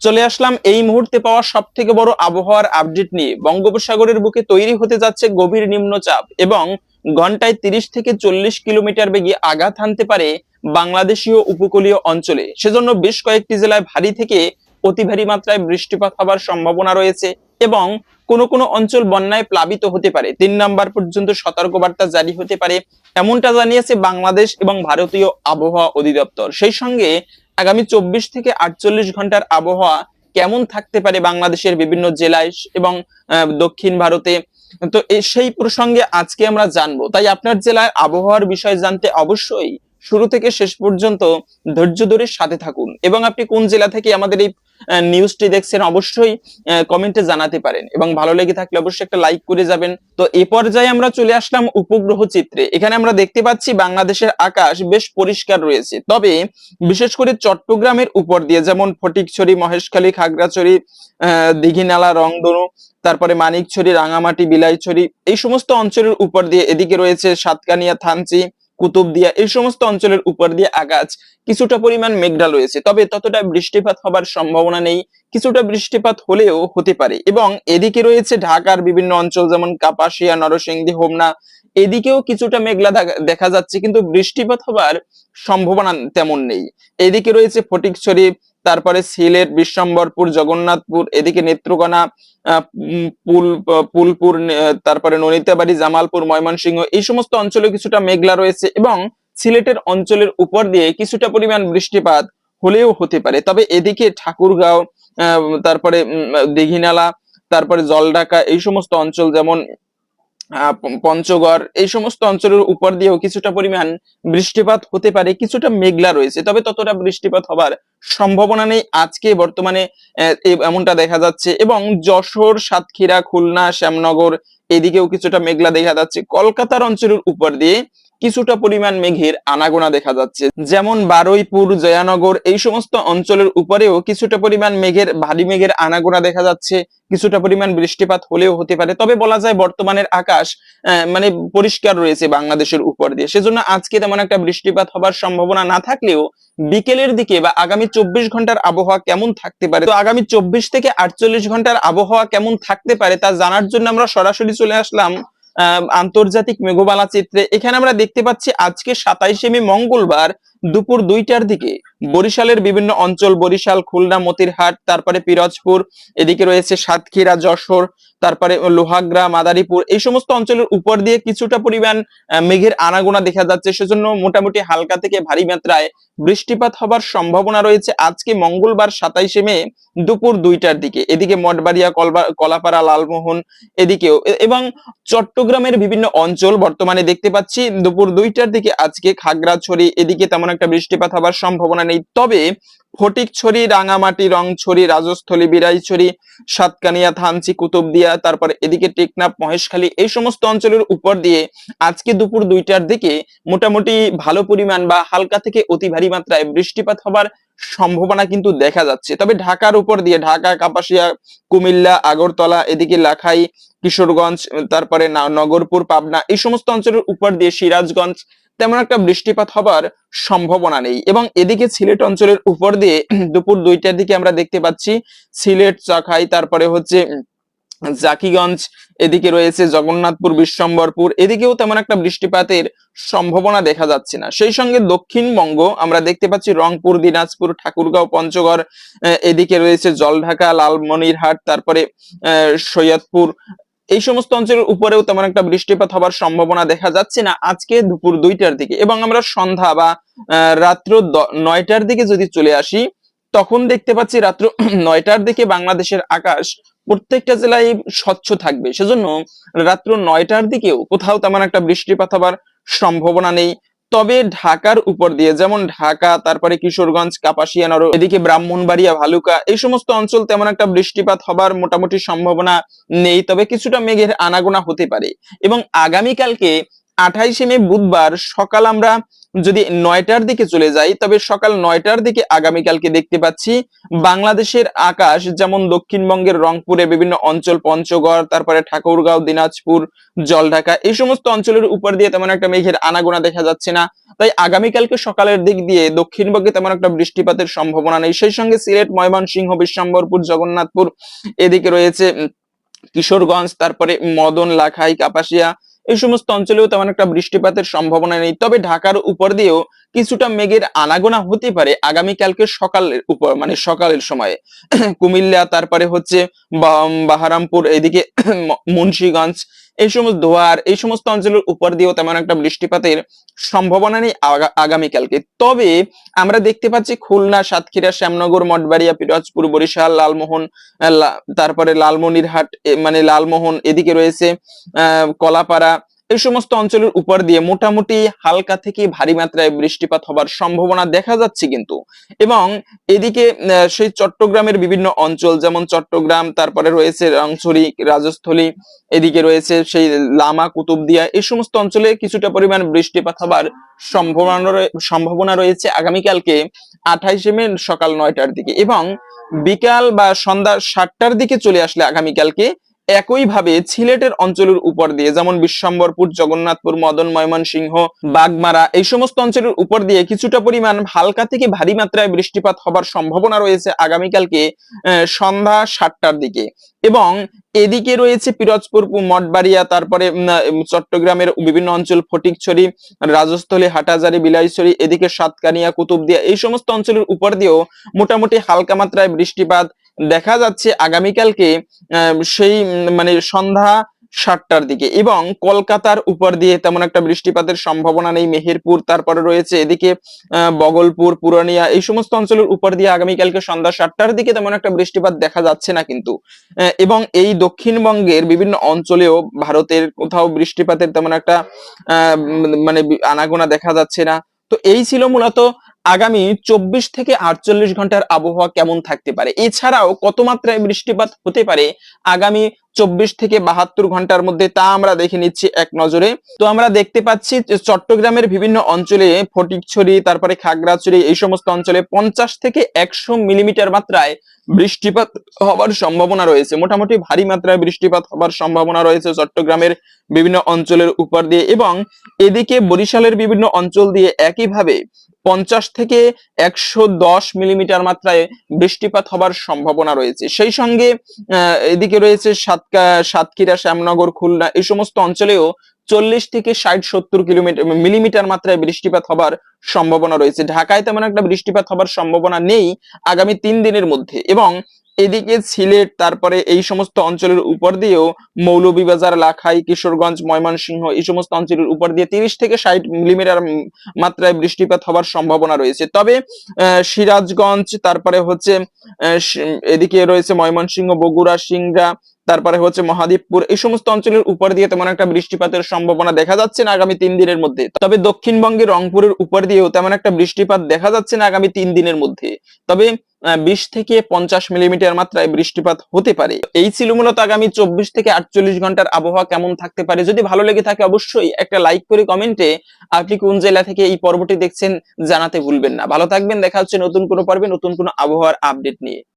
চলে আসলাম এই মুহূর্তে পাওয়া সব থেকে বড় আবহাওয়ার আপডেট নিয়ে। বঙ্গোপসাগরের বুকে তৈরি হতে যাচ্ছে গভীর নিম্নচাপ এবং ঘন্টায় তিরিশ থেকে চল্লিশ কিলোমিটার বেগে আঘাত হানতে পারে বাংলাদেশীয় উপকূলীয় অঞ্চলে। সেজন্য বেশ কয়েকটি জেলায় ভারী থেকে অতি ভারী মাত্রায় বৃষ্টিপাত হবার সম্ভাবনা রয়েছে এবং কোনো কোনো অঞ্চল বন্যায় প্লাবিত হতে পারে। তিন নাম্বার পর্যন্ত সতর্কবার্তা জারি হতে পারে, এমনটা জানিয়েছে বাংলাদেশ এবং ভারতীয় আবহাওয়া অধিদপ্তর। সেই সঙ্গে আগামী চব্বিশ থেকে আটচল্লিশ ঘণ্টার আবহাওয়া কেমন থাকতে পারে বাংলাদেশের বিভিন্ন জেলায় এবং দক্ষিণ ভারতে? তো সেই প্রসঙ্গে আজকে আমরা জানব। তাই আপনার জেলার আবহাওয়ার বিষয় জানতে অবশ্যই শুরু থেকে শেষ পর্যন্ত ধৈর্য ধরে সাথে থাকুন। এবং আপনি কোন জেলা থেকে আমাদের এই নিউজটি দেখছেন, অবশ্যই কমেন্টে জানাতে পারেন। এবং ভালো লেগে থাকলে অবশ্যই একটা লাইক করে যাবেন। তো এ পর্যায়ে আমরা চলে আসলাম উপগ্রহ চিত্রে। এখানে আমরা দেখতে পাচ্ছি বাংলাদেশের আকাশ বেশ পরিষ্কার রয়েছে। তবে, বিশেষ করে চট্টগ্রামের উপর দিয়ে, যেমন ফটিকছড়ি, মহেশখালী, খাগড়াছড়ি দীঘিনালা, রংধনু, তারপরে মানিকছড়ি, রাঙামাটি, বিলাইছড়ি, এই সমস্ত অঞ্চলের উপর দিয়ে এদিকে রয়েছে সাতকানিয়া, থানচি কুতুবদিয়া এই সমস্ত অঞ্চলের উপর দিয়ে আকাশ কিছুটা পরিমাণ মেঘলা রয়েছে। তবে ততটা বৃষ্টিপাত হবার সম্ভাবনা নেই, কিছুটা বৃষ্টিপাত হলেও হতে পারে। এবং এদিকে রয়েছে ঢাকার বিভিন্ন অঞ্চল, যেমন কাপাসিয়া, নরসিংদী, হোমনা। এদিকেও কিছুটা মেঘলা দেখা- যাচ্ছে, কিন্তু বৃষ্টিপাত হবার সম্ভাবনা তেমন নেই। এদিকে রয়েছে ফটিকছড়ি তারপরে সিলেট, বিশ্বম্বরপুর, জগন্নাথপুর, এদিকে নেত্রকোনা পুল পুলপুর তারপরে ননিতাবাড়ি, জামালপুর, ময়মনসিংহ, এই সমস্ত অঞ্চলে কিছুটা মেঘলা রয়েছে এবং সিলেটের অঞ্চলের উপর দিয়ে কিছুটা পরিমাণ বৃষ্টিপাত হলেও হতে পারে। তবে এদিকে ঠাকুরগাঁও তারপরে দীঘিনালা, তারপরে জলঢাকা, এই সমস্ত অঞ্চল যেমন পঞ্চগড়, এই সমস্ত অঞ্চলের উপর দিয়েও কিছুটা পরিমাণ বৃষ্টিপাত হতে পারে, কিছুটা মেঘলা রয়েছে। তবে ততটা বৃষ্টিপাত হবার সম্ভাবনা নেই। আজকে বর্তমানে এমনটা দেখা যাচ্ছে এবং যশোর, সাতক্ষীরা, খুলনা, শ্যামনগর, এদিকেও কিছুটা মেঘলা দেখা যাচ্ছে। কলকাতার অঞ্চলের উপর দিয়ে কিছুটা পরিমাণ মেঘের আনাগোনা দেখা যাচ্ছে। যেমন বারুইপুর, জয়ানগর এই সমস্ত অঞ্চলের উপরেও কিছুটা পরিমাণ মেঘের, ভারী মেঘের আনাগোনা দেখা যাচ্ছে। কিছুটা পরিমাণ বৃষ্টিপাত হলেও হতে পারে। তবে বলা যায় বর্তমানের আকাশ মানে পরিষ্কার রয়েছে বাংলাদেশের উপর দিয়ে। সেজন্য আজকে তেমন একটা বৃষ্টিপাত হবার সম্ভাবনা না থাকলেও বিকেলের দিকে বা আগামী চব্বিশ ঘণ্টার আবহাওয়া কেমন থাকতে পারে? তো আগামী চব্বিশ থেকে আটচল্লিশ ঘণ্টার আবহাওয়া কেমন থাকতে পারে তা জানার জন্য আমরা সরাসরি চলে আসলাম আন্তর্জাতিক মেঘবালা চিত্রে। এখানে আমরা দেখতে পাচ্ছি আজকে সাতাইশে মে মঙ্গলবার দুপুর দুইটার দিকে বরিশালের বিভিন্ন অঞ্চল, বরিশাল, খুলনা, মতিরহাট, তারপরে পিরোজপুর, এদিকে রয়েছে সাতক্ষীরা, যশোর, তারপরে লোহাগ্রা মাদারীপুর, এই সমস্ত অঞ্চলের উপর দিয়ে কিছুটা পরিমাণ মেঘের আনাগোনা দেখা যাচ্ছে। সেজন্য মোটামুটি হালকা থেকে ভারী মাত্রায় বৃষ্টিপাত হবার সম্ভাবনা রয়েছে। আজকে মঙ্গলবার সাতাইশে মে, দুপুর দুইটার দিকে। এদিকে মঠবাড়িয়া কলাপাড়া, লালমোহন, এদিকেও। এবং চট্টগ্রামের বিভিন্ন অঞ্চল বর্তমানে দেখতে পাচ্ছি, দুপুর দুইটার দিকে আজকে খাগড়াছড়ি, এদিকে তেমন একটা বৃষ্টিপাত হবার সম্ভাবনা নেই। তবে ফটিকছড়ি, রাঙামাটি, রংছড়ি, রাজস্থলী, বিরাইছড়ি, সাতকানিয়া, থানচি, কুতুবদিয়া, তারপর এদিকে টেকনাফ, মহেশখালী এই সমস্ত অঞ্চলের উপর দিয়ে আজকে দুপুর দুইটার দিকে মোটামুটি ভালো পরিমাণ বা হালকা থেকে অতি ভারী মাত্রায় বৃষ্টিপাত হবার সম্ভাবনা কিন্তু দেখা যাচ্ছে। তবে ঢাকার উপর দিয়ে ঢাকা, কাপাসিয়া, কুমিল্লা, আগরতলা, এদিকে লাখাই, কিশোরগঞ্জ, তারপরে নগরপুর, পাবনা এই সমস্ত অঞ্চলের উপর দিয়ে সিরাজগঞ্জ তেমন একটা বৃষ্টিপাত হবার সম্ভাবনা নেই। এবং এদিকে সিলেট অঞ্চলের উপর দিয়ে দুপুর দুইটার দিকে আমরা দেখতে পাচ্ছি, সিলেট, চাখাই, তারপরে হচ্ছে জাকিগঞ্জ, এদিকে রয়েছে জগন্নাথপুর, বিশ্বম্বরপুর, এদিকেও তেমন একটা বৃষ্টিপাতের সম্ভাবনা দেখা যাচ্ছে না। সেই সঙ্গে দক্ষিণবঙ্গ আমরা দেখতে পাচ্ছি, রংপুর, দিনাজপুর, ঠাকুরগাঁও, পঞ্চগড় এদিকে রয়েছে জলঢাকা, লালমনিরহাট, তারপরে সৈয়দপুর এই সমস্ত অঞ্চলের উপরেও তেমন একটা বৃষ্টিপাত হবার সম্ভাবনা দেখা যাচ্ছে না আজকে দুপুর দুইটার দিকে। এবং আমরা সন্ধ্যা বা রাত্র নয়টার দিকে যদি চলে আসি, তখন দেখতে পাচ্ছি রাত্র নয়টার দিকে বাংলাদেশের আকাশ প্রত্যেকটা জেলায় স্বচ্ছ থাকবে। সেজন্য রাত্র নয়টার দিকেও কোথাও তেমন একটা বৃষ্টিপাত হবার সম্ভাবনা নেই। তবে ঢাকার উপর দিয়ে, যেমন ঢাকা, তারপরে কিশোরগঞ্জ, কাপাসিয়া, নর, এদিকে ব্রাহ্মণবাড়িয়া, ভালুকা, এই সমস্ত অঞ্চল তেমন একটা বৃষ্টিপাত হবার মোটামুটি সম্ভাবনা নেই, তবে কিছুটা মেঘের আনাগোনা হতে পারে। এবং আগামীকালকে আঠাইশে মে বুধবার সকাল আমরা যদি নয়টার দিকে চলে যাই, তবে সকাল নয়টার দিকে আগামীকালকে দেখতে পাচ্ছি বাংলাদেশের আকাশ যেমন দক্ষিণবঙ্গের রংপুরে বিভিন্ন অঞ্চল পঞ্চগড়, তারপরে ঠাকুরগাঁও, দিনাজপুর, জলঢাকা এই সমস্ত অঞ্চলের উপর দিয়ে তেমন একটা মেঘের আনাগোনা দেখা যাচ্ছে না। তাই আগামীকালকে সকালের দিক দিয়ে দক্ষিণবঙ্গে তেমন একটা বৃষ্টিপাতের সম্ভাবনা নেই। সেই সঙ্গে সিলেট, ময়মনসিংহ, বিশ্বম্বরপুর, জগন্নাথপুর, এদিকে রয়েছে কিশোরগঞ্জ, তারপরে মদন লাখাই কাপাসিয়া এই সমস্ত অঞ্চলেও তেমন একটা বৃষ্টিপাতের সম্ভাবনা নেই। তবে ঢাকার উপর দিয়েও কিছুটা মেঘের আনাগোনা হতে পারে আগামীকালকে সকালের উপর মানে সকালের সময়ে। কুমিল্লা, তারপরে হচ্ছে বাহারামপুর, এদিকে মুন্সিগঞ্জ এই সমস্ত দোয়ার, এই সমস্ত অঞ্চলের উপর দিয়েও তেমন একটা বৃষ্টিপাতের সম্ভাবনা নেই আগা- আগামীকালকে। তবে আমরা দেখতে পাচ্ছি খুলনা, সাতক্ষীরা, শ্যামনগর, মঠবাড়িয়া, পিরোজপুর, বরিশাল, লালমোহন তারপরে লালমনিরহাট মানে লালমোহন, এদিকে রয়েছে, আহ, কলাপাড়া এই সমস্ত অঞ্চলের উপর দিয়ে মোটামুটি হালকা থেকে ভারী মাত্রায় বৃষ্টিপাত হবার সম্ভাবনা দেখা যাচ্ছে কিন্তু। এবং এদিকে সেই চট্টগ্রামের বিভিন্ন অঞ্চল, যেমন চট্টগ্রাম, তারপরে রয়েছে রংছড়ি, রাজস্থলী, এদিকে রয়েছে সেই লামা, কুতুবদিয়া, এই সমস্ত অঞ্চলে কিছুটা পরিমাণ বৃষ্টিপাত হবার সম্ভাবনা সম্ভাবনা রয়েছে আগামীকালকে আঠাইশে মে সকাল নয়টার দিকে। এবং বিকাল বা সন্ধ্যা সাতটার দিকে চলে আসলে আগামীকালকে একইভাবে সিলেটের অঞ্চলের উপর দিয়ে, যেমন বিশ্বম্বরপুর, জগন্নাথপুর, মদন, ময়মনসিংহ, বাগমারা, এই সমস্ত অঞ্চলের উপর দিয়ে কিছুটা পরিমাণ হালকা থেকে ভারী মাত্রায় বৃষ্টিপাত হবার সম্ভাবনা রয়েছে আগামীকালকে সন্ধ্যা সাতটার দিকে। এবং এদিকে রয়েছে পিরোজপুর, মঠবাড়িয়া, তারপরে চট্টগ্রামের বিভিন্ন অঞ্চল, ফটিকছড়ি, রাজস্থলী, হাটাজারি, বিলাইছড়ি, এদিকে সাতকানিয়া, কুতুবদিয়া, এই সমস্ত অঞ্চলের উপর দিয়েও মোটামুটি হালকা মাত্রায় বৃষ্টিপাত দেখা যাচ্ছে আগামীকালকে সেই মানে সন্ধ্যা সাতটার দিকে এবং কলকাতার উপর দিয়ে তেমন একটা বৃষ্টিপাতের সম্ভাবনা নেই। মেহেরপুর তারপরে রয়েছে, এদিকে বগলপুর পুরানিয়া এই সমস্ত অঞ্চলের উপর দিয়ে আগামীকালকে সন্ধ্যা সাতটার দিকে তেমন একটা বৃষ্টিপাত দেখা যাচ্ছে না কিন্তু। এবং এই দক্ষিণবঙ্গের বিভিন্ন অঞ্চলেও ভারতের কোথাও বৃষ্টিপাতের তেমন একটা মানে আনাগোনা দেখা যাচ্ছে না। তো এই ছিল মূলত আগামী চব্বিশ থেকে আটচল্লিশ ঘণ্টার আবহাওয়া কেমন থাকতে পারে? এছাড়াও কত মাত্রায় বৃষ্টিপাত হতে পারে? আগামী চব্বিশ থেকে বাহাত্তর ঘণ্টার মধ্যে তা আমরা দেখে নিচ্ছি এক নজরে। তো আমরা দেখতে পাচ্ছি চট্টগ্রামের বিভিন্ন অঞ্চলে ফটিকছড়ি, তারপরে খাগড়াছড়ি এই সমস্ত অঞ্চলে পঞ্চাশ থেকে একশো মিলিমিটার মাত্রায় বৃষ্টিপাত হবার সম্ভাবনা রয়েছে। মোটামুটি ভারী মাত্রায় বৃষ্টিপাত হবার সম্ভাবনা রয়েছে চট্টগ্রামের বিভিন্ন অঞ্চলের উপর দিয়ে এবং এদিকে বরিশালের বিভিন্ন অঞ্চল দিয়ে একইভাবে পঞ্চাশ থেকে একশো দশ মিলিমিটার মাত্রায় বৃষ্টিপাত হবার সম্ভাবনা রয়েছে। সেই সঙ্গে এদিকে রয়েছে সাতকা সাতক্ষীরা, শ্যামনগর, খুলনা এই সমস্ত অঞ্চলেও চল্লিশ থেকে ষাট, সত্তর কিলোমিটার মিলিমিটার মাত্রায় বৃষ্টিপাত হবার সম্ভাবনা রয়েছে। ঢাকায় তেমন একটা বৃষ্টিপাত হবার সম্ভাবনা নেই আগামী তিন দিনের মধ্যে এবং এদিকে সিলেট, তারপরে এই সমস্ত অঞ্চলের উপর দিয়েও মৌলভীবাজার, লাখাই, কিশোরগঞ্জ, ময়মনসিংহ এই সমস্ত অঞ্চলের উপর দিয়ে তিরিশ থেকে ষাট মিলিমিটার মাত্রায় বৃষ্টিপাত হবার সম্ভাবনা রয়েছে। তবে সিরাজগঞ্জ, তারপরে হচ্ছে এদিকে রয়েছে ময়মনসিংহ, বগুড়া, সিংড়া তারপরে হচ্ছে মহাদেবপুর। এই সমস্ত অঞ্চলের উপর দিয়ে তেমন একটা বৃষ্টিপাতের সম্ভাবনা দেখা যাচ্ছে না আগামী তিন দিনের মধ্যে। তবে দক্ষিণবঙ্গের রংপুরের উপর দিয়েও তেমন একটা বৃষ্টিপাত দেখা যাচ্ছে না আগামী তিন দিনের মধ্যে। তবে বিশ থেকে পঞ্চাশ মিলিমিটার মাত্রায় বৃষ্টিপাত হতে পারে। এই ছিল মূলত আগামী চব্বিশ থেকে আটচল্লিশ ঘণ্টার আবহাওয়া কেমন থাকতে পারে। যদি ভালো লেগে থাকে অবশ্যই একটা লাইক করে কমেন্টে আপনি কোন জেলা থেকে এই পর্বটি দেখছেন জানাতে ভুলবেন না। ভালো থাকবেন, দেখা হচ্ছে নতুন কোনো পর্বে নতুন কোনো আবহাওয়ার আপডেট নিয়ে।